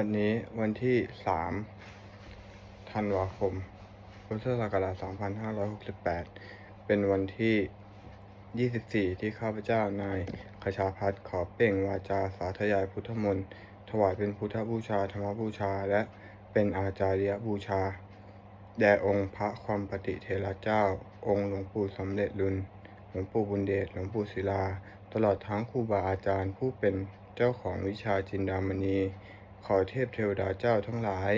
บัดนี้วันที่สามธันวาคมพุทธศักราช2568 เป็นวันที่ 24 ที่ข้าพเจ้านายขชาพัฒน์ขอเป่งวาจาสาธยายพุทธมนต์ถวายเป็นพุทธบูชาธรรมบูชา และเป็นอาจาริยบูชา แด่องค์พระความปฏิเทระเจ้า องค์หลวงปู่สำเร็จลุนหลวงปู่บุญเดชหลวงปู่ศิลา ตลอดทั้งครูบาอาจารย์ผู้เป็นเจ้าของวิชาจินดามณี ขอเทพเทวดาเจ้าทั้งหลาย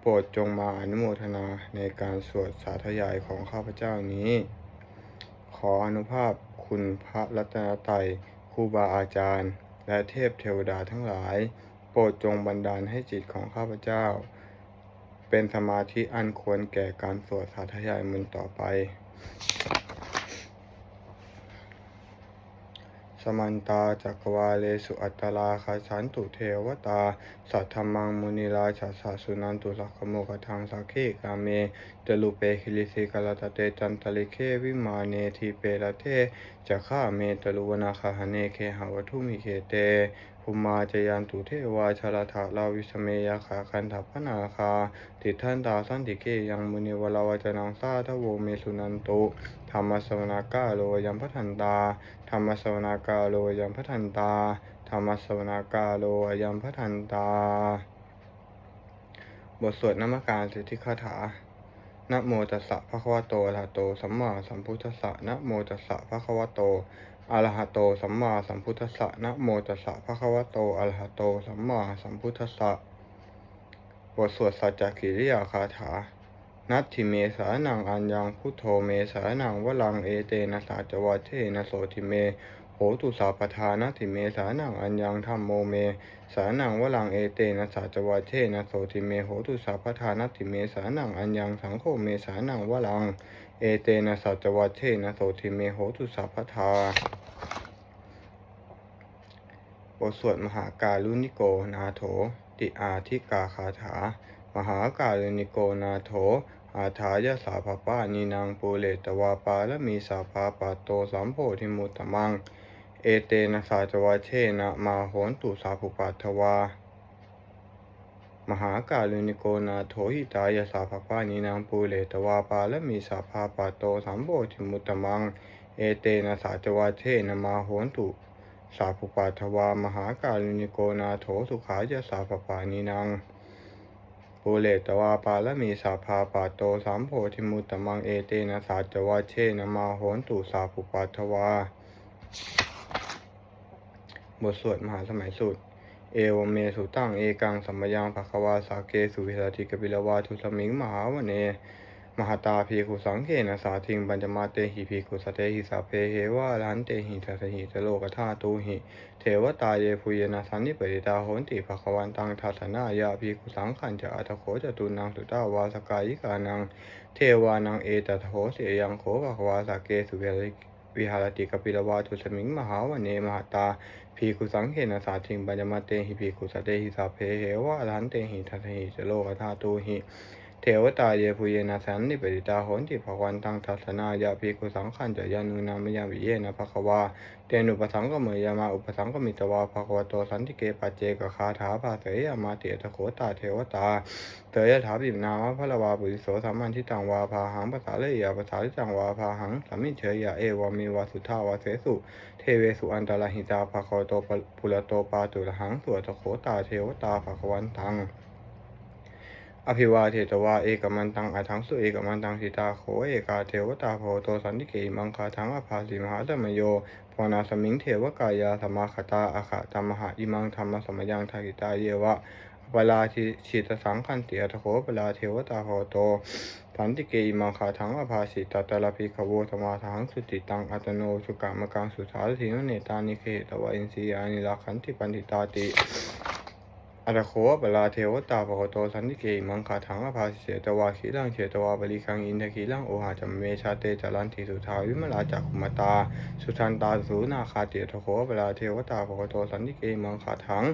โปรดจงมาอนุโมทนาในการสวดสาธยายของข้าพเจ้านี้ ขออนุภาพคุณพระรัตนตรัยครูบาอาจารย์ และเทพเทวดาทั้งหลาย โปรดจงบันดาลให้จิตของข้าพเจ้า เป็นสมาธิอันควรแก่การสวดสาธยายมันต่อไป ส มันตาจักรวาเลสุอัตตลาคาสันตุเทวตา สัทธมังมุนีราชาสาสุนันตุลักขโมกทังสักเขกาเมจลุเปคิลิสิกาลตเตจันตลิเควิมาเนทีเปรเทจะฆ่าเมตลุวนาคาหเนเคหาวัตุมิเคเตภุมาจยันตุเทวาชลถาลาวิสเมยาขาคันทัพนาคา ติทันตาสันติเกยังมุนิวลาวจนังซาทโวเมสุนันตุธรรมสวนากาโลยัมพัทันตา ธรรมสวนากาโลยัมพทันตา ธรรมสวนากาโลยัมพทันตา บทสวดนมัการสิทธิคาถานะโมตัสสะภะคะวะโตอะระหะโต สัมมาสัมพุทธัสสะนะโมตัสสะภะคะวะโตอะระหะโต สัมมาสัมพุทธัสสะนะโมตัสสะภะคะวะโตอะระหะโต สัมมาสัมพุทธัสสะบทสวดสัจจกิริยาคาถา นัตถิเมสานังอัญญังพุทโธเมสานังวลังเอเตนะสาจวัเทนะโสทิเมโหตุสาปทานัตถิเมสานังอัญญังธรรมโมเม สานังวลังเอเตนะสาจวัตเทนะโสทิเมโหตุสาปทานัตถิเมสานังอัญญังสังโฆเมสานังวลังเอเตนะสัจวัตเทนะโสทิเมโหตุสาปทาบทสวดมหาการุณิโกนาโถ ติอาทิกาคาถา มหาการุณิโกนาโถ อาถายะสาภปานีนางปูเลตวาปาและมีสาภาปาโตสัมโพธิมุตมัง เอเตนะสาจวาเชนะมาโหนตุสาภุปัทวามหาการุณิโกนาโถหิตายะสาภปานีนางปูเลตวาปาและมีสาภาปาโตสัมโพธิมุตมัง เอเตนะสาจวาเชนะมาโหนตุสาภุปัทวามหาการุณิโกนาโถสุขายะสาภปานีนาง ภูเลตวาปาและมีสาภาปาโตสามโพธิมุตตมังเอเตนะสาจวาเชนะมาโหนตุสาภุปัทวา บทสวดมหาสมัยสุดเอวเมสุตั้งเอกังสัมมยังภควาสาเกสุวิสาธิกบิลวาทุสมิงมหาวเน มหตาพีคุสังเกนะสาทิงปัญจมาเตหิพีคุสเตหิสาเพเหวะลันเตหิทัสหิตโลกธาตุหิ เทวตาเยภูเยนะสันนิปริตาโหนติภควันตังทัสนายาพีคุสังขันจะอัตโขจตุนังสุตาวาสกายิกานัง เทวานังเอตโหเสยังโขภควาสเกสุเวริวิหารติกปิลวาทุสมิงมหาวเนมหตาพีคุสังเขนะสาทิงปัญจมาเตหิพีคุสเตหิสาเพเหวะลันเตหิทัสหิตโลกธาตุหิ เทวตาเยภูเยนะสันนิปริตาโหนติภควันตังทัสนายาภิกุสังขันจะยานุนามยาวิเยนะภควาเตนุปสังกเมยามาอุปสังกมิตวาภควโตสันติเกปัจเจกคาถาภาเสยามาเตตะโขตาเทวตาเตยถาบิมนามะพะละวาปุริโสสัมมันทิตังวาภาหังภาษาเลยยาภาษาลิจังวาภาหังสัมมิเชยยาเอวามีวาสุทาวาเสสุ เทเวสุอันตรหิตาภควโตปุระโตปาตุระหังสวตะโขตาเทวตาภควันตัง อภิวาเทตวาเอกมันตังอาทังสุเอกมันตังสิตาโขเอกาเทวตาโพโตสันติเกมังคาทังอภาสิมหาธรรมโยพนาสมิงเทวกายาสมาคตาอาคาธรรมหะอิมังธรรมสมยังทักิตาเยวะปลาทิชิตสังคันเตียทโขปลาเทวตาโพโตสันติเกอิมังคาทังอภาสิตตตลาภิขโวสมาทังสุติตังอัตโนสุกามกังสุสาทินเนตานิเคตวะอินสียานิลาขันติปันติตาติ อัตโขปลาเทวตาปะโกโตสันติเกอิมังคาถังอภาสิเสตวาขีรังเฉตวาบริคังอินทขีรังโอหาจัมเมชาเตจารันติสุทาวิมลาจักขุมตา สุทันตาสูนาคาเตียตโขปลาเทวตาปะโกโตสันติเกอิมังคาถัง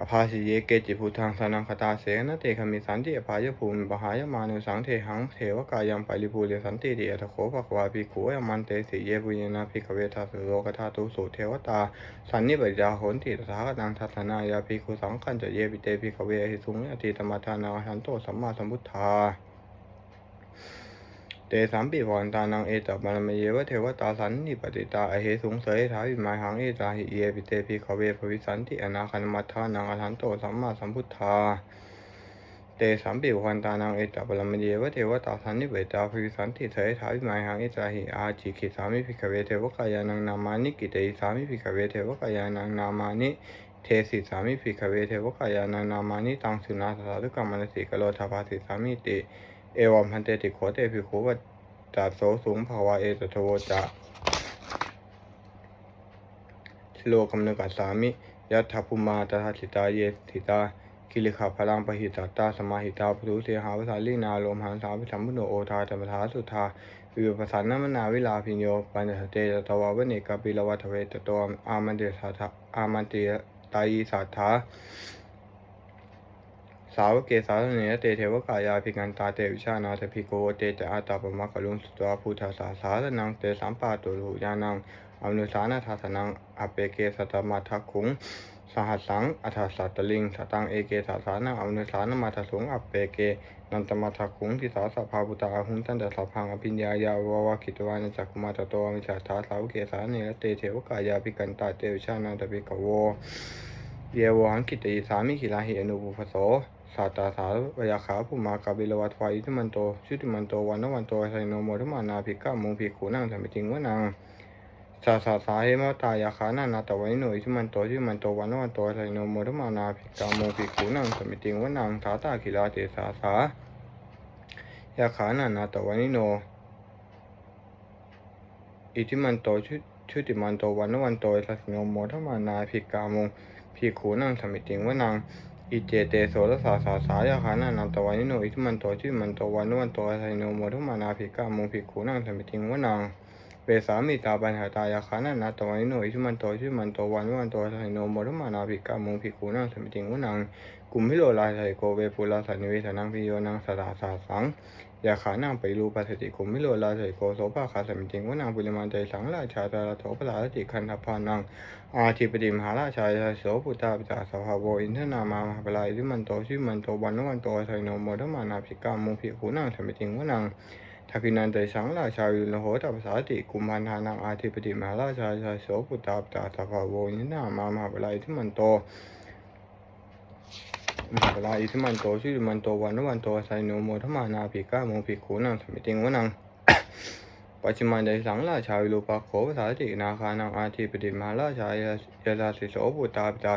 อภาสิเยเกจิพุทธังสนังคตาเสนเตคมิสันติอภายภูมิปหายมานุสังเทหังเทวกายังปาลิภูเรสันติเดียทโขภควาภิกขุยมันเตสิเยปุญนาภิกขเวทัสโลกธาตุสุเทวตาสันนิบดิดาโหนติตถาคตังทัศนายาภิกขุสังขันจะเยปิเตภิกขเวหิสุงอติตมทานาหันโตสัมมาสัมพุทธา เตสัมปิพรตานังเอตบารมเยวะเทวตาสันนิปติตาอเหสุงเสยถาวิมายหังเอตาหิเยปิเตปิขเวภวิสันติอนาคันมัทานังอรันโตสัมมาสัมพุทธาเตสัมปิพรตานังเอตบารมเยวะเทวตาสันนิปติตาภวิสันติเสยถาวิมายหังเอตาหิอาจิกิสามิภิกขเวเทวกายานังนามานิกิเตสามิภิกขเวเทวกายานังนามานิเทสิสามิภิกขเวเทวกายานังนามานิตังสุนาสาธุกรรมนสิกโลทาภาสิสามิติ เอวัมพันเตติโขเตภิกขุวัจจัสโสสูงภาวะเอตโทโวจะชโลกัมนกัสสามิยัตถภูมาตถาสิตาเยสิตากิลิขาพลังปหิตาตาสมาหิตาปุถุเทหาวสาลีนาโลมหันสาวิสัมพุโนโอทาธรรมทาสุทาวิวปสานนมนาวิลาพิญโยปัญจเตตตวาวเนกปิลวัตเวตโตอามันเตสาทาอามันเตตายีสัทธา สาวเกสาเนยเตเทวกายาภิกันตาเตวิชานาเทพิโกเตจะอาตาปมะกะลุงสุตวาพุทธาสาสาสนังเตสัมปาตุลุยานังอนุสานาทัสนังอเปเกสัตมาทักขุงสหัสสังอัฏฐสัตตลิงสตังเอเกสาสานังอนุสานมาทสุงอเปเกนันตมาทักขุงทิสาสภาพุตาหุงตันตสัพังอภิญญายาวาวาคิตวานจักกุมาตโตมิจฉาทาสาวเกสาเนยเตเทวกายาภิกันตาเตวิชานาเทพิกโวเยวหังกิตติสามิขิลาหิอนุปุพโส สาตาสาวยาขาภูมากาบิลวัตวาอิทิมันโตชุติมันโตวันนวันโตไซโนโมทมานาภิกขามงภิกขุนังสัมปิติงวนังสาสาสาเหมตายาขานานาตวัยโนอิทิมันโตชุติมันโตวันนวันโตไซโนโมทมานาภิกขามงภิกขุนังสัมปิติงวนังสาตาขิลาเตสาสายาขานานาตวัยโนอิทิมันโตชุชุติมันโตวันนวันโตไซโนโมทมานาภิกขามงภิกขุนังสมิติงวนัง อิเจเตโสรสาสาสายาคานานันตวานิโนอิทมันโตชิมันโตวันนวันโตไทโนโมทุมานาภิกามุงภิกขุนังสมิติงวนังเวสามิตาปัญหาตายาคานานันตวานิโนอิทมันโตชิมันโตวันนวันโตไทโนโมทุมานาภิกามุงภิกขุนังสมิติงวนังกุมพิโลลาไทโกเวปุลาสันนิเวสนังพิโยนังสตาสาสัง ยาขานังไปรูปัสสติกุมพิโลลาไทโกโสภาคาสมิติงว่านังปุริมันใจสังราชาตาลโถปลาติคันธพานังอาธิปติมหาราชายาโสปุตตาปิตาสภาโวอินทนามามหาปลายทิมันโตชิมันโตวันนวันโตไทโนโมทมานาภิกามุภิขุนังสมิติงว่านังทักินันเตสังราชายุลโหตัปสาติกุมพันธานังอาธิปติมหาราชายาโสปุตตาปิตาสภาโวอินทนามามหาปลายทิมันโต มหาลายทิมันโตชิมันโตวันนวันโตไทโนโมทมานาภิก้ามุภิขุนังสมิติงวนังปัจจุบันในสังราชาวิรูปโขภาษาตินาคานังอาทิปติมหาราชายยาลาสิโสปุตาปิตา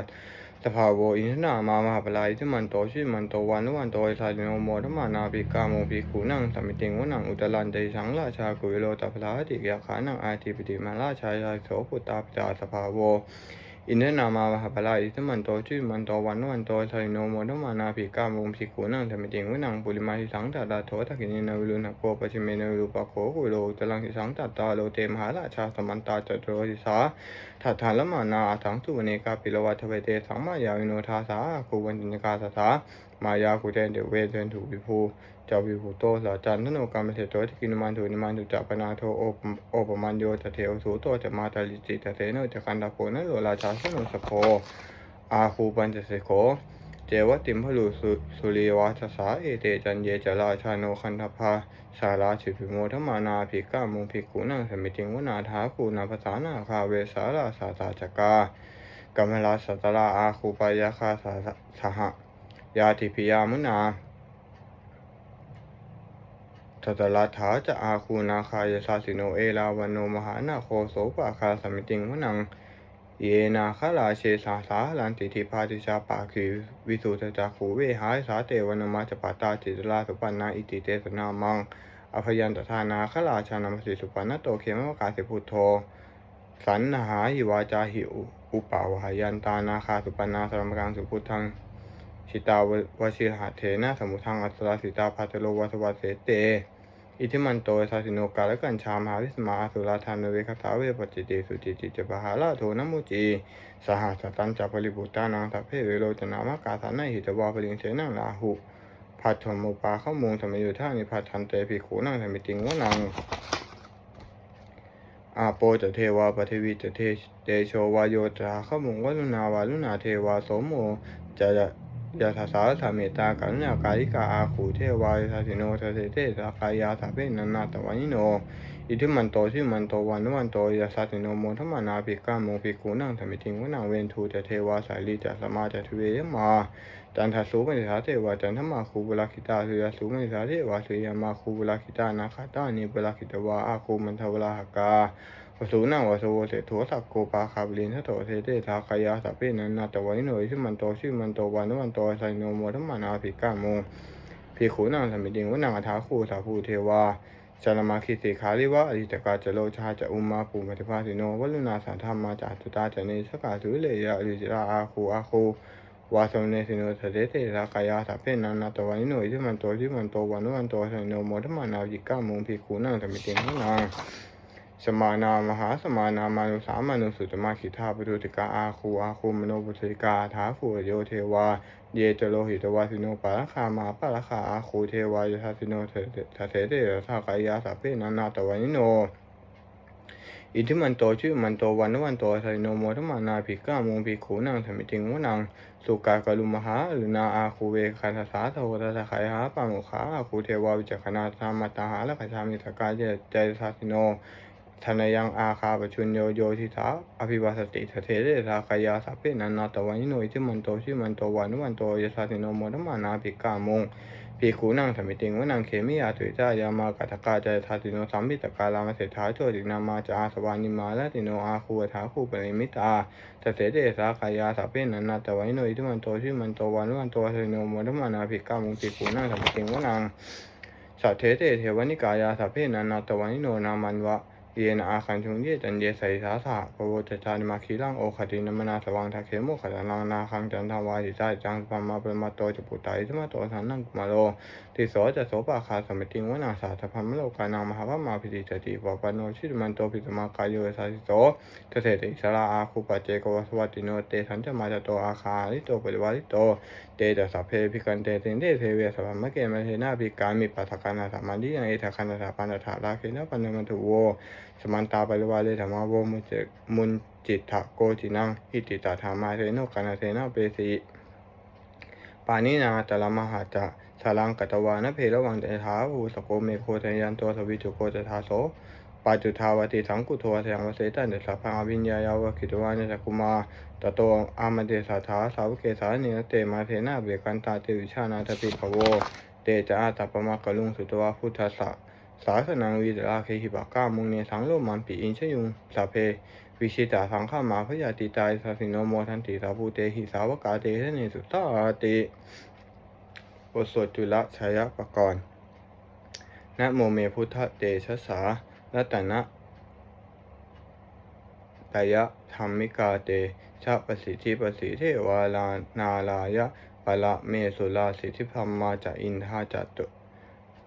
สภาโวอินทนามามหาปลายที่มันโตชิมันโตวันวันโตไอสาโนโมธมานาภิกาโมภิกขุนังสมิติงวนังอุตลันเตสังราชากุวิโลตปลาติยาขานังอาทิปติมาราชายาโสปุตตาปิตาสภาโว อินเดนามามหาปลายที่มันโตชื่อมันโตวันวันโตไทโนโมทมานาภิกามุงภิกขุนังธรรมจิงวินังปุริมาหิสังตัดดาโททักินในาวิรุณโกปชิเมนาวิรุปโขกุโลตลังหิสังตัดตาโลเตมหาราชาสมันตาจตัวเนกาปิลวัตโรสิสา ထာထာလမနာအထောင်သူဝနေကပိလဝထဝေတေသောမယာယိနောသာသာကိုဝန်ညကသာသာမာယာကိုတဲ့ဝေသွန်သူဘိဖို့ကြောက်ပြီးဖို့တော့လာတာနနောကမထေတော်တိနမန်တို့နမန်တို့တပနာသောအောပမန်ယောတထေအသောတော်ဓမ္မတလိစေတထေနောတခန္ဓာကိုနလောလာသာသောစခောအာဟုပန်တစေခော จสิโขเจวติมพลุสุสริวัชสาเอเตจันเยจราชาโนคันธพาสาราชิพิโมทมานาภิกามุงภิกุนังสมิติงวนาถาคูนาภาษานาคาเวสาราสาตาจกากัมมลาสัตราอาคูปายาคาสาสหยาติพิยามุนาทัตลัทธาจะอาคูนาคายสาสิโนเอลาวันโนมหานาโคโสปะคาสมิติงวนัง เยนาคาลาเชสาสาลันติทิพาติชาปาคิวิสุทจักขูเวหายสาเตวนมาจปาตาจิตลาสุปันนาอิติเตสนามังอภยันตทานาคลาชานามสิสุปันนโตเขมวกาสิพุทโธสันนหาหิวาจาหิอุปาวหายันตานาคาสุปันนาสรมกังสุพุทธังชิตาวชิรหะเทนะสมุทังอัสราสิตาพัตโลวัสวัสเสเต อิทิมันโตสาสิโนกาลกันชามหาวิสมาสุราธานเวคตาเวปจิติสุจิติจปหาลาโทนมุจีสหัสตันจัปริบุตานังสัพเพเวโรจนามากาสานัยหิตวาปริงเสนังลาหุพัทธมุปาเข้ามุงธรรมยุทธานิพัทันเตภิขุนังธรรมิติงวนังอาโปจะเทวาปฏิวิจะเทเตโชวายโยตราขมุงวัลุนาวาลุนาเทวาโสโมจะ ยะทาสาธาเมตตากรุณาการิกาอาคูเทวายทาสิโนทะเทเตสากายาสาเพนันนาตวันิโน อิทิมันโตชิมันโตวันวันโตยาสาสิโนโมทมานาภิกาโมภิกขุนังธรรมิติงวนังเวนทูจะเทวาสายลีจะสมาจะทเวยมา จันทสุมณิสาเทวาจันทมาคูบุลาคิตาสุยาสุมณิสาเทวาสุยามาคูบุลาคิตานาคาตานิบุลาคิตวาอาคูมันทวลาหกา วสูนังวสูเสโทสักโกปาคาบลินทโตเทเตทาคายาสัพเพนันนาตวัยโนชิมันโตชิมันโตวันวันโตไซโนโมทัมมานาภิกาโมภิกขุนังสมิติงวนังอัฐาคูสาภูเทวาจารมาคิสิขาลิวะอริตกาจโลชาจะอุมาปูมัติภาสิโนวัลุนาสันธรรมาจาตุตาจเนสกาสุเลยะอริจราอาคูอาคูวาสมเนสิโนเทเตทาคายาสัพเพนันนาตวัยโนชิมันโตชิมันโตวันวันโตไซโนโมทัมมานาภิกาโมภิกขุนังสมิติงวนัง สมานามหาสมานามานุสามานุสุตมาขิทาปทุติกาอาคูอาคูมโนปุติกาถาคูโยเทวา เยจโลหิตวาสิโนปาราคามาปาราคาอาคูเทวายทัสิโนเททเทเตทากายาสัพเพนานาตวานิโนอิทิมันโตชื่อมันโตวันวันโตไทโนโมทมานาภิกามงภิกขุนังธรรมิติงวนังสุกากลุมหาหรือนาอาคูเวคาทสาโทตถะขายหาปามุขาอาคูเทวาวิจักขณาธรรมตาหาละขชามิสกาเจเจทัสิโน ธนยังอาคาปชุนโยโยทิสาอภิวาสติทเทเรราคายาสัพเพนันนาตวันิโนอิทิมันโตชิมันโตวันวันโตยสัสสิโนโมทมานาภิกามงภิกขุนังธรรมิติงวนังเขมิยาตุจายามากัตกาจายทัสสิโนสัมมิตกาลามเสถาโชตินามาจาสวานิมาลติโนอาคูถาคูปริมิตาทเสเดสาคายาสัพเพนันนาตวันิโนอิทิมันโตชิมันโตวันวันโตยสัสสิโนโมทมานาภิกามงภิกขุนังธรรมิติงวนังสัทเทเตเทวนิกายาสัพเพนันนาตวันิโนนามันวะ เยนะอาคันชงเยจันเยใสสาสะปะโวจจานิมาคีลังโอคตินมนาสวังทาเคโมขตันลังนาคังจันทาวาหิตาจังสปมมาเปมาโตจะปุตตายสมาโตสันนังกุมาโลติโสจะโสปาคาสมิติงวนาสาธพัมมโลกานังมหาวมาพิติจติปปโนชิตมันโตปิสมากายโยสาสิโตเกษตริสราอาคูปเจกวสวัติโนเตสันจะมาจโตอาคาลิโตปริวาริโต เตจะสัพเพพิกันเตตินเตเทเวสัพมะเกมะเทนาภิการมิปัสกานาสัมมันดิยังเอทะคันตาปันถาราเคนะปันมันตุโวสมันตาปริวาเลธรรมโวมุจมุนจิตถะโกจินังอิติตาธรรมาเทโนกานาเทนะเปสิปานินาตละมหาจะสารังกัตวานะเพระวังเตถาภูสโกเมโคทยันตัวสวิจุโกจทาโส ปัจจุทาวติสังกุโทเทงวเสตันเดสัพพังอภิญญายาวะคิตวานิสกุมาตโตอามเดสาธาสาวเกสาเนเตมาเทนาเบกันตาเตวิชานาทปิภโวเตจะอาตปมะกะลุงสุตวาพุทธัสะสาสนังวิตราเคหิปากามุงเนสังโลมันปิอินชยุงสาเพวิชิตาสังฆามาพยาติตายสัสิโนโมทันติสาภูเตหิสาวกาเตทะเนสุตตาติบทสวดจุลชายปกรณ์นะโมเมพุทธเตชะสา รัตนะตยะธรรมิกาเตชะปสิทธิปสิทธิวาลานาลายะปะละเมสุลาสิทธิพัมมาจะอินทาจตุ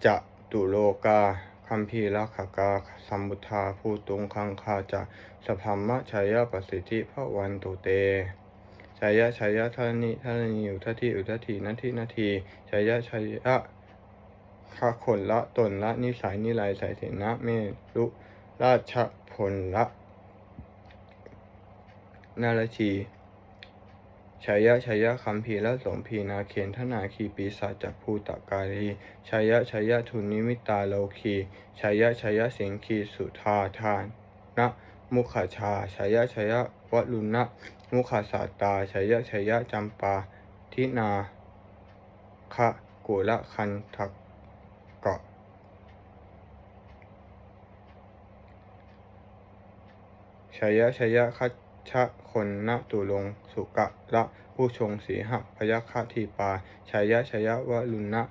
จะตุโลกาคัมภีรักขกาสัมบุทาภูตุงคังคาจะสพัมมะชัยยะปสิทธิพระวันตุเตชัยยะชัยยะทานิทานิอุทัติอุทัตินาทีนาทีชัยยะชัย ยะข้าขนละตนละนิสัยนิไลสายเสนะเมรุราชผลละนารชีชัยยะชัยยะคัมภีและสมพีนาเคนทนาคีปีศาจจากภูตกาลีชัยยะชัยยะทุนนิมิตาโลคีชัยยะชัยยะสิงคีสุธาทานนะมุขชาชัยยะชัยยะวลุณนะมุขสาตาชัยยะชัยยะจำปาทินาคะกุละคันทัก กะชัยยะชัยยะคัจฉะคนนะตุลงสุกะละผู้ชงสีหะพยัคฆทีปาชัยยะชัยยะวลุณนะ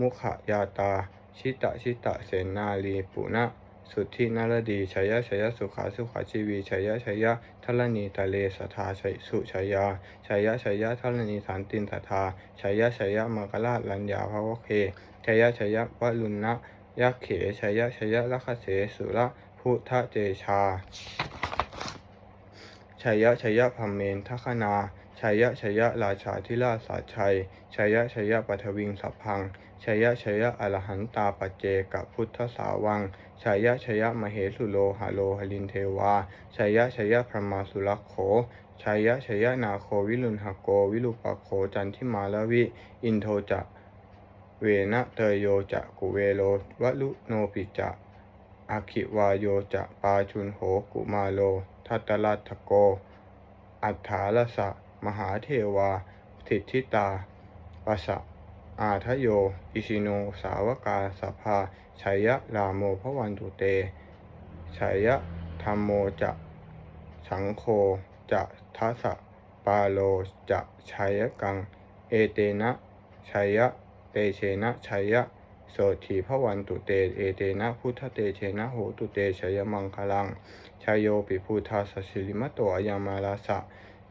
มุขยาตา ชิตะชิตะเสนาลีปุณะสุทธินารดีชัยยะชัยยะสุขาสุขาชีวีชัยยะชัยยะ ทัลนีตะเลสทาชัยสุชัยยาชัยยะชัยยะทัลนีสันตินสทาชัยยะชัยยะมกลาลัญญาภวะเคชัยยะชัยยะวลุณนะยักเขชัยยะชัยยะลัคเสสุระพุทธเจชาชัยยะชัยยะพัมเมนทัคนาชัยยะชัยยะราชาธิราชสาชัยชัยยะชัยยะปัทวิงสัพพัง ชยะชยะอรหันตาปัจเจกพุทธสาวังชยะชยะมเหสุโลหะโลหลินเทวาชยะชยะพระมาสุรักโขชยะชยะนาโควิลุณหโก วิลุปะโขจันทิมาลวิ อินโทจะเวนะเตยโยจะกุเวโลวะลุโนปิจะอาคิวายโยจะปาชุนโหกุมาโล ทัตตลัตโก อัฏฐาลสะ มหาเทวาสิทธิตาปะสะ อาทโย อิชิโน สาวกาสภาชัยยะรามโมพระวันตุเตชัยยะธรรมโมจะสังโฆจะทัสสะปาโลจะชัยกัง เอเตนะชัยยะเตเชนะชัยยะโสถีพระวันตุเต เอเตนะพุทธเตเชนะโหตุเตชัยมังคลังชัยโยปิพุทธาสสิริมตโตอายามาลาสะ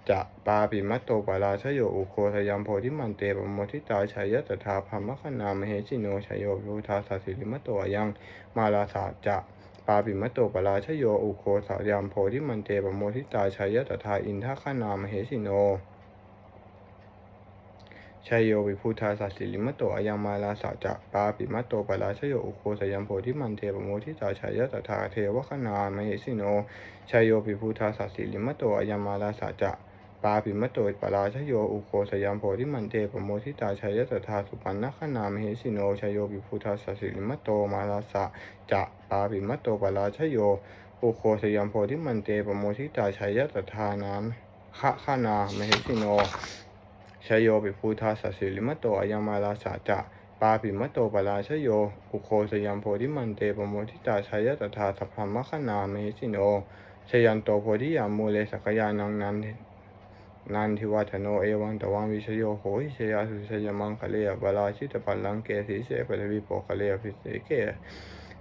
จะปาปิมัตโตปาราชโยอุโคทยัมโพธิมันเตปโมทิตาชัยยะตถาพัมมคณามเหจิโนชัยโยปิพุทธาสสิริมตโตอายังมาลาสะจะปาปิมัตโตปาราชโยอุโคสยามโพธิมันเตปโมทิตาชัยยะตถาอินทคณามเหจิโนชัยโยวิพุทธาสัสสิลิมตโตอายังมาลาสัจจะปาปิมัตโตปราชโยอุโคสยัมโพธิมันเทปโมทิตาชัยยะตถาเทวคณามเหสิโนชัยโยวิพุทธาสัสสิลิมตโตอายังมาลาสัจจะ ปาปิมัโตปราชโยอุโคสยัมโพธิมันเทปโมทิตาชัยยะตถาสุปันนคณามเหสิโนชโยวิพุทธาสัสสิลิมตโตมาลาสัจะปาปิมัโตปราชโยอุโคสยัมโพธิมันเตปโมทิตาชัยยะตถานามคะขนามเหสิโนชโยปิภูทาสัสสิลิมตโตอายังมาลาสาจะปาปิมตโตปราชโยอุโคสยัมโพธิมันเตปโมทิตาชัยยะตถาสัพพมคณามเหสิโนชยันโตโพธิยามมูเลสักยานังนัน นันทิวัฒโนเอวังตวังวิชโยโหหิชยาสุชยมังคะเลยบาลาชิตปัลลังเกสีเสปทวิโปคะเลยพิเสเก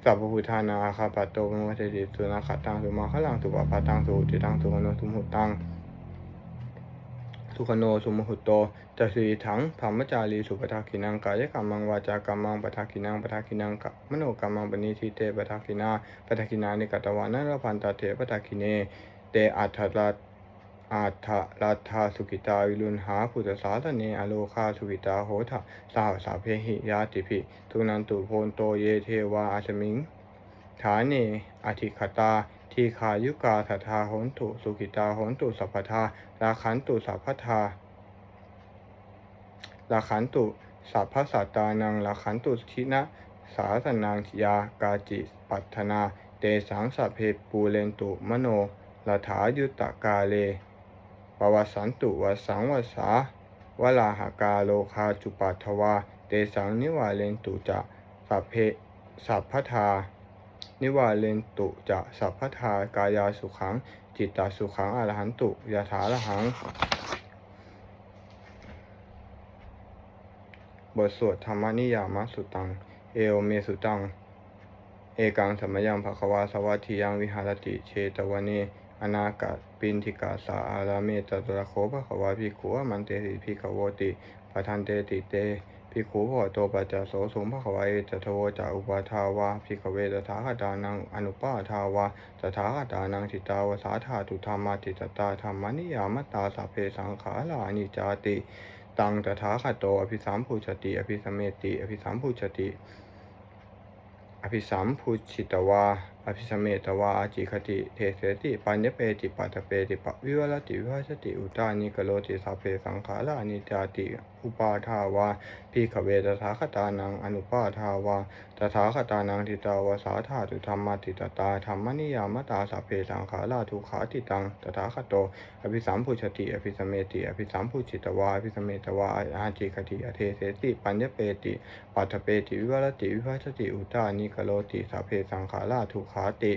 สัพพุทานาคาปัตโตมวัตติสุนาคตังสุมาคลังสุปปาตังสุติตังสุมโนสุมุตังสุขโนสุมหุตโตจัสีถังธรรมจารีสุปทาคินังกายกรรมังวาจากรรมังปทาคินังปทาคินังกมโนกรรมังปณิทิเตปทาคินาปทาคินานิกตวานะรพันตาเถปทาคิเนเตอัฏฐรัต อัฏฐรัตถาสุกิตาวิลุนหาพุทธสาสเนอโลคาสุกิตาโหทะสาสาเพหิยาติภิทุนันตุโพนโตเยเทวาอาชมิงฐาเนอธิคตาทีขายุกาสัทธาโหนตุสุกิตาโหนตุสัพพทาราขันตุสัพพทาราขันตุสัพพสัตตานังราขันตุทินะสาสนังยากาจิปัตถนา เตสังสัพเพปูเรนตุมโนลถายุตตกาเล ปวสันตุวสังวสาวลาหากาโลคาจุปัทวา เตสังนิวาเลนตุจะสัพเพสัพพทา นิวาเลนตุจะสัพพทากายาสุขัง จิตตสุขังอรหันตุยถาละหัง บทสวดธรรมนิยามสุตัง เอวเมสุตัง เอกังสมยังภควาสวัตถิยังวิหารติเชตวเน อนาคา ปินทิกาสาอาราเมตตระโคภควาภิขุอมันเตติภิขโวติปะทันเตติเตภิขุพโตปัจจโสสุมภควาเอตโทจาอุปาทาวาภิกขเวตถาคตานังอนุปาทาวาตถาคตานังทิตาวสาธาตุธรรมาติตตาธรรมนิยามตาสัพเพสังขารานิจาติตังตถาคตโตอภิสัมพุชติอภิสเมติอภิสัมพุชติอภิสัมพุชิตวา อภิสมเมตวาอาจิคติเทเสติปัญญเปติปัตเปติปวิวัติวิวัชติอุตานิกโลติสัพเพสังขารานิจาติ อุปาทาวาพิขเวตถาคตานังอนุปาทาวา ถาคตานังทิตาวสาธาตุธรรมติตตาธรรมนิยามตาสัพเพสังขาราทุขาติตังตถาคตโต อภิสัมพุชติ อภิสเมติ อภิสัมพุชิตวา อภิสเมตวาอาจิคติอเทเสติ ปัญญเปติ ปัตถเปติ วิวัลติ วิภัชติ อุตานิกโลติสัพเพสังขาราทุขาติ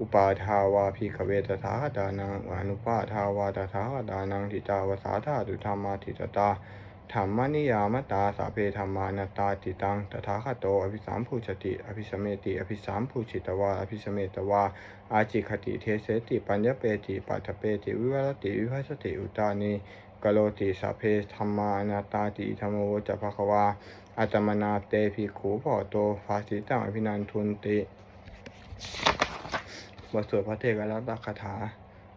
อุปาทาวาภิกขเวตถาคตานังอนุปาทาวาตถาคตานังทิตาวสาธาตุธรรมาทิตตา ธรรมนิยามตาสาเพธรรมานาตาติตังตถาคตโตอภิสัมพุชติอภิสมเมติอภิสัมพุชิตวาอภิสมเมตวาอาจิคติเทเสติปัญญเปติปัตถเปติวิวัลติวิภัชติอุตานิกโลติสัพเพธรรมานาตาติธรรมโวจะภควาอัตมนาเตภิขุพอโตภาสิตังอภินันทุนติบทสวดพระเทกรัตคาถา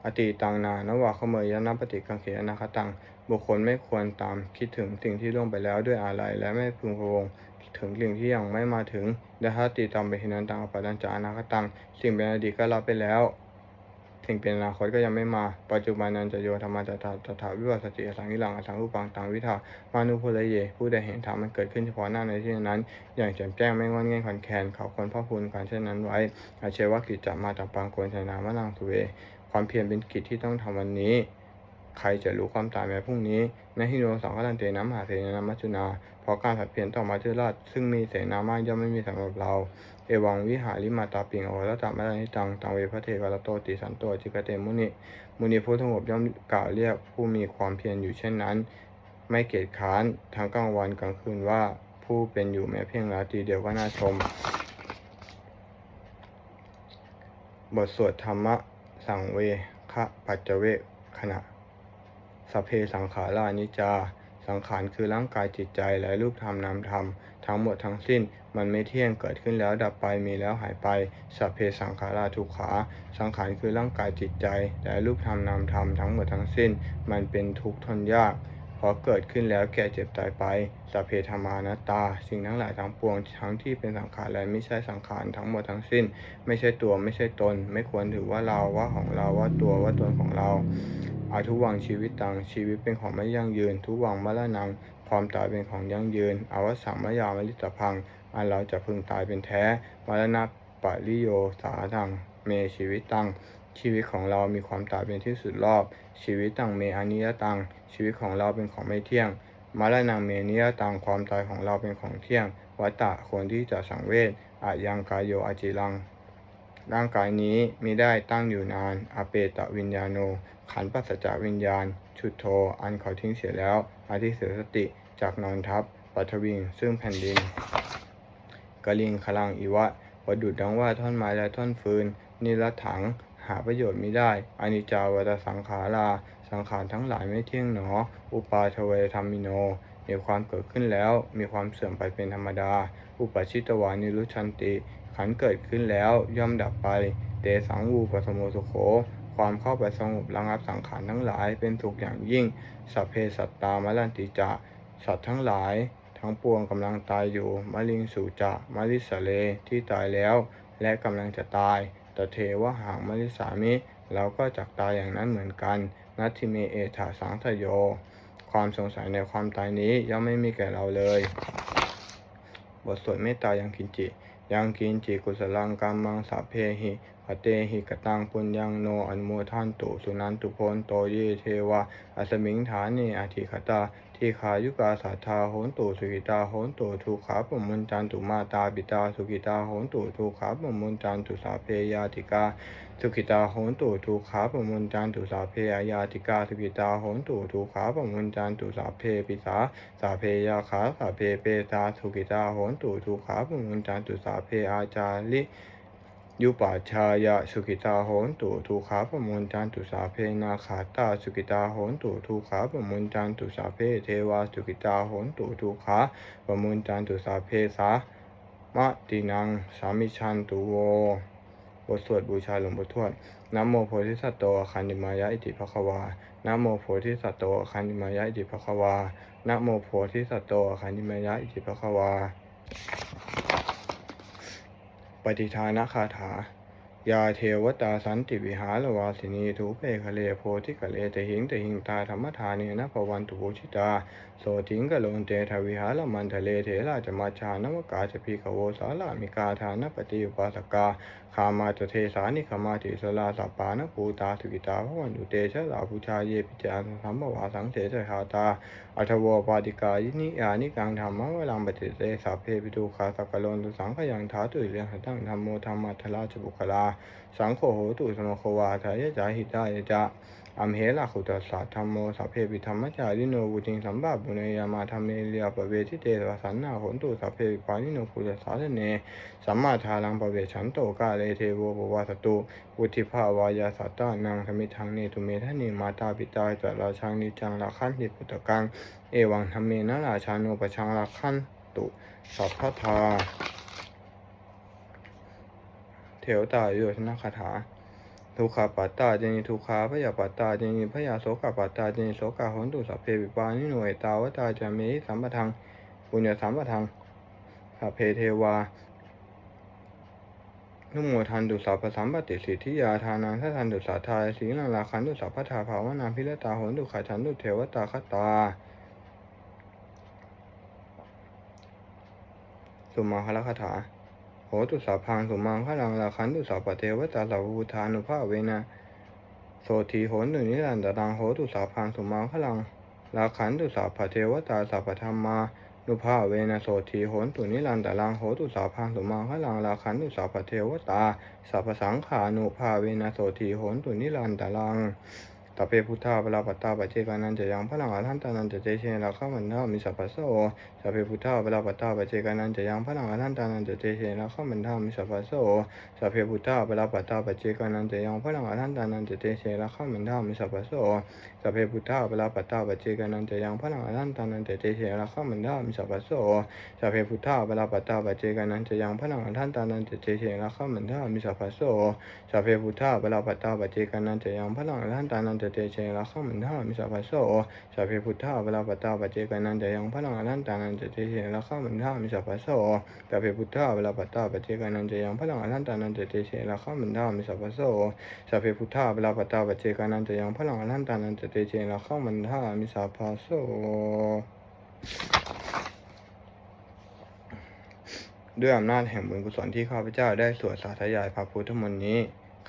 อติตังนานวะขเมยยนะปฏิกังเขอนาคตัง บุคคลไม่ควรตามคิดถึงสิ่งที่ล่วงไปแล้วด้วยอะไรและไม่พึงพะวงถึงสิ่งที่ยังไม่มาถึงดาหติตังเบหินันตังอปัตังจานาคตัง สิ่งเป็นอดีตก็รับไปแล้ว สิ่งเป็นอนาคตก็ยังไม่มา ปัจจุบันนันจะโยธรรมาตถาตถาวิวัสติอสังกิลังอสังรูปังตังวิธามานุพุทธเย ผู้ใดเห็นธรรมมันเกิดขึ้นเฉพาะหน้าในที่นั้น อย่างแจ่มแจ้งไม่งอนเง่นขอนแคนเขาควรพ่อพูนการเช่นนั้นไว้อาเชวะกิจจะมาตังปังโกนชนามะนังสุเว ความเพียรเป็นกิจที่ต้องทำวันนี้ ใครจะรู้ความตายแม้พรุ่งนี้ในหิโนสังฆตันเตนะมหาเสนามัจจุนาเพราะการผัดเพียรต่อมาเจราชซึ่งมีเสนามากย่อมไม่มีสำหรับเรา เอวังวิหาริมาตาปิงโอรตามะนิตังตังเวพระเทวรโตติสันโตจิกเตมุนิมุนีผู้สงบย่อมกล่าวเรียกผู้มีความเพียรอยู่เช่นนั้น ไม่เกียจค้านทั้งกลางวันกลางคืนว่าผู้เป็นอยู่แม้เพียงราตรีเดียวก็น่าชม บทสวดธรรมะสังเวคะปัจเจเวขณะ สพเพสังขารานิจา สังขารคือร่างกายจิตใจและรูปธรรมนามธรรม ทั้งหมดทั้งสิ้น มันไม่เที่ยงเกิดขึ้นแล้วดับไปมีแล้วหายไป สัพเพสังขาราทุกขา สังขารคือร่างกายจิตใจ และรูปธรรมนามธรรมทั้งหมดทั้งสิ้น มันเป็นทุกข์ทนยากพราะเกิดขึ้นแล้วแก่เจ็บตายไปสัพเพธรรมานตา สิ่งทั้งหลายทั้งปวง ทั้งที่เป็นสังขารและไม่ใช่สังขารทั้งหมดทั้งสิ้น ไม่ใช่ตัวไม่ใช่ตน ไม่ควรถือว่าเราว่าของเราว่าตัวว่าตนของเรา อาทุวังชีวิตตังชีวิตเป็นของไม่ยั่งยืน ทุวังมรณังความตายเป็นของยั่งยืนอวสัมมยามลิตพัง อันเราจะพึงตายเป็นแท้มรณะปะริโยสาทังเมชีวิตตังชีวิตของเรามีความตายเป็นที่สุดรอบ ชีวิตตังเมอนิยตังชีวิตของเราเป็นของไม่เที่ยงมรณะเมนิยตังความตายของเราเป็นของเที่ยงวัตตะควรที่จะสังเวชอายังกายโยอาจิรัง ร่างกายนี้มิได้ตั้งอยู่นานอเปตะวิญญาโน ขันปัสสจาวิญญาณ ชุดโท อันเขาทิ้งเสียแล้วอาทิเสสติจากนอนทับปัทวิง ซึ่งแผ่นดินกะลิงคลังอิวะประดุดดังว่าท่อนไม้และท่อนฟืน นิรถังหาประโยชน์ไมิได้อนิจจาวตสังขารา สังขารทั้งหลายไม่เที่ยงหนอ อุปาทเวธรรมิโน มีความเกิดขึ้นแล้ว มีความเสื่อมไปเป็นธรรมดา อุปชิตวานิรุชันติ ขันเกิดขึ้นแล้วย่อมดับไป เตสังวูปสมโมสุโข ความเข้าไปสงบระงับสังขารทั้งหลายเป็นสุขอย่างยิ่ง สัพเพสัตตามลันติจะ สัตว์ทั้งหลาย ทั้งปวงกำลังตายอยู่มะลิงสุจะมะลิสะเลที่ตายแล้ว และกำลังจะตายตเทวะหางมะลิสามิเราก็จักตายอย่างนั้นเหมือนกัน นัตทิเมเอถาสังทโย ความสงสัยในความตายนี้ย่อมไม่มีแก่เราเลย บทสวดเมตตายังคินจิ ยังกินจิกุสลังกัมมังสัพเพหิ ปเตหิกตังปุญญังโนอนโมทันตุสุนันตุโพนโตเยเทวะอัสมิงฐานีอธิคตาทีขายุกาสัทธาโหนตุสุกิตาโหนตุทุขาปมุนจันตุมาตาบิตาสุกิตาโหนตุทุขาปมุนจันตุสาเพยาติกาสุกิตาโหนตุทุขาปมุนจันตุสาเพยาติกาสุกิตาโหนตุทุขาปมุนจันตุสาเพปิสาสาเพยาขาสาเพเปตาสุกิตาโหนตุทุขาปมุนจันตุสาเพอาจาริ ยุปาชายะสุกิตาโหนตุทุขาปมุนจันตุสาเพนาขาตาสุกิตาโหนตุทุขาปมุนจันตุสาเพเทวาสุกิตาโหนตุทุขาปมุนจันตุสาเพสามะตินังสามิชันตุโวบทสวดบูชาหลวงปู่ทวดนะโมโพธิสัตว์โตอคันติมายะอิติภควานะโมโพธิสัตว์โตอคันติมายะอิติภควานะโมโพธิสัตว์โตอคันติมายะอิติภควา ฏิทานะคาถา ยาเทวตาสันติวิหารวาสินีทูเปคะเลโพธิกะเลเตหิงเตหิงตาธรรมทานีนะภวันตุโภชิตา โสทิงกะโลนเตทวิหารมันทะเลเถราจมาชานวกาจพีขโวสาลามิกาทานปฏิอุปาสกาคามาตเทสานิขมาติสลาสัปปานภูตาสุกิตาพวันตุเตชะลาภูชาเยปิจารสัมวาสังเสสหาตา อัทวปาติกายินิยานิกังธรรมวลังปฏิเตสัพเพปิตุขาสกโลนตุสังขยังถาตุเรียงหัตังธรรมโมธรรมัทราชบุคลา สังโฆโหตุสมโควาทายะจาหิตายะจะ อัมเหละขุตัสสะธรรมโมสัพเพปิธรรมจาริโนบุติงสัมบาบุเนยามาธรรมเมเลียปะเวทิเตวสันนาโหนตุสัพเพปานิโนภูตสาสเนสัมมาทารังปะเวฉันโตกาเลเทโวปวาสตุวุธิภาวายาสัตตานังธมิทังเนตุเมทะนิมาตาปิตาจัตราชังนิจังละคันติพุตตะกังเอวังธรรมเมนราชาโนปชังละคันตุสัพพทาเถวตาโยชนะคาถา ทุกขาปัตตาเจนิทุกขาพยาปัตตาเจนิพยาโสกปัตตาเจนิโสกาโหนตุสัพเพปิปานิโนเอตาวตาจามิสัมปทังปุญญสัมปทังสัพเพเทวานุโมทันตุสัพพสัมปติสิทธิยาทานังทัทันตุสัทธาสีลังลาคันตุสัพพทาภาวนาพิรตาหนตุขาชันตุเทวตาคตา สุมาคลคาถา โหตุสัพพังสุมังคลังลาคันตุสัพพเทวตาสัพพุทธานุภาเวนะโสทีโหนตุนิรันตรังโหตุสัพพังสุมังคลังลาคันตุสัพพเทวตาสัพพธรรมานุภาเวนะโสทีโหนตุนิรันตรังโหตุสัพพังสุมังคลังลาคันตุสัพพเทวตาสัพพสังขานุภาเวนะโสทีโหนตุนิรันตรัง ตเปพุทธาเวลาปัตตาปัจเจกานันจะยังพลังอรหันตานันจะเจเชนราคามันนามิสัพพะโสสัพเพพุทธาเวลาปัตตาปเจกานันจะยังพลังอนันตานันจะเจเชนะข้ามันนามิสัพพะโสสัพเพพุทธาเวลาปัตตาปเจกานันจะยังพลังอนันตานันจะเจเชนะข้ามันนามิสัพพะโสสัพเพพุทธาเวลาปัตตาปัจเจกานันจะยังพลังอนันตานันจะเจเชนะข้ามันธามิสัพพโสสัพเพพุทธาเวลาปัตตาปัจเจกานันจะยังพลังอนันตานันจะเจเชนะข้ามันธามิสัพพโสสัพเพพุทธาเวลาปัตตาปัจเจกานันจะยังพลังอนันตานันจะเจเชนะข้ามันธามิสัพพโสสัพเพพุทธาเวลาปัตตาปัจเจกานันจะยังพลังอนันตานันจะเจเชนะข้ามันธามิสัพพโสสัพเพพุทธาเวลาปัตตาปัจเจกานันจะยังพลังอนันตานันจะเจเชนะข้ามันธามิสัพพโสสัพเพพุทธาเวลาปัตตาปัจเจกานันจะยังพลังอนันตานันจะเจเชนะข้ามันธามิสัพพะโสด้วยอำนาจแห่งบุญกุศลที่ข้าพเจ้าได้สวดสาธยายพระพุทธมนต์นี้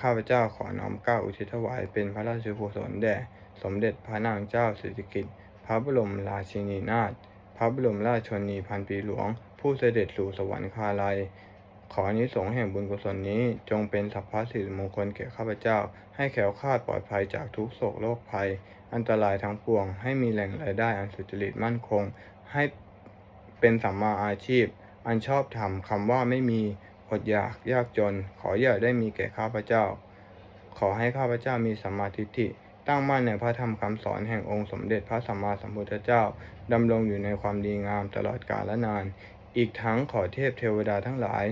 ข้าพเจ้าขอน้อมเก้าอุทิศถวายเป็นพระราชกุศลแด่ สมเด็จพระนางเจ้าสิริกิติ์พระบรมราชินีนาถพระบรมราชชนนีพันปีหลวง ผู้เสด็จสู่สวรรคาลัย ขออนิสงส์แห่งบุญกุศลนี้จงเป็นสัพพสิริมงคลแก่ข้าพเจ้า ให้แขล้วคลาดปลอดภัยจากทุกโศกโรคภัย อันตรายทั้งปวง ให้มีแหล่งรายได้อันสุจริตมั่นคง ให้เป็นสัมมาอาชีพ อันชอบธรรมคำว่าไม่มีอดอยากยากจน ขออย่าได้มีแก่ข้าพเจ้า ขอให้ข้าพเจ้ามีสัมมาทิฏฐิตั้งมั่นในพระธรรมคำสอนแห่งองค์สมเด็จพระสัมมาสัมพุทธเจ้าดำรงอยู่ในความดีงามตลอดกาลและนาน อีกทั้งขอเทพเทวดาทั้งหลาย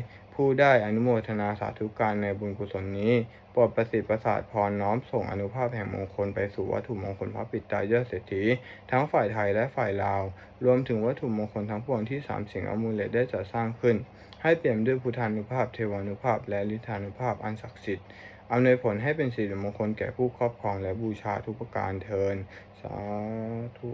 ผู้ได้อนุโมทนาสาธุการในบุญกุศลนี้โปรดประสิทธิ์ประสาทพรน้อมส่งอนุภาพแห่งมงคลไปสู่วัตถุมงคลพระปิตายอดเศรษฐีทั้งฝ่ายไทยและฝ่ายลาว รวมถึงวัตถุมงคลทั้งปวงที่สามสิ่งอมูลเลตได้จัดสร้างขึ้น ให้เปี่ยมด้วยพุทธานุภาพเทวานุภาพ และฤทธานุภาพอันศักดิ์สิทธิ์อำนวยผลให้เป็นสิริมงคลแก่ผู้ครอบครองและบูชาทุกประการเทินสาธุ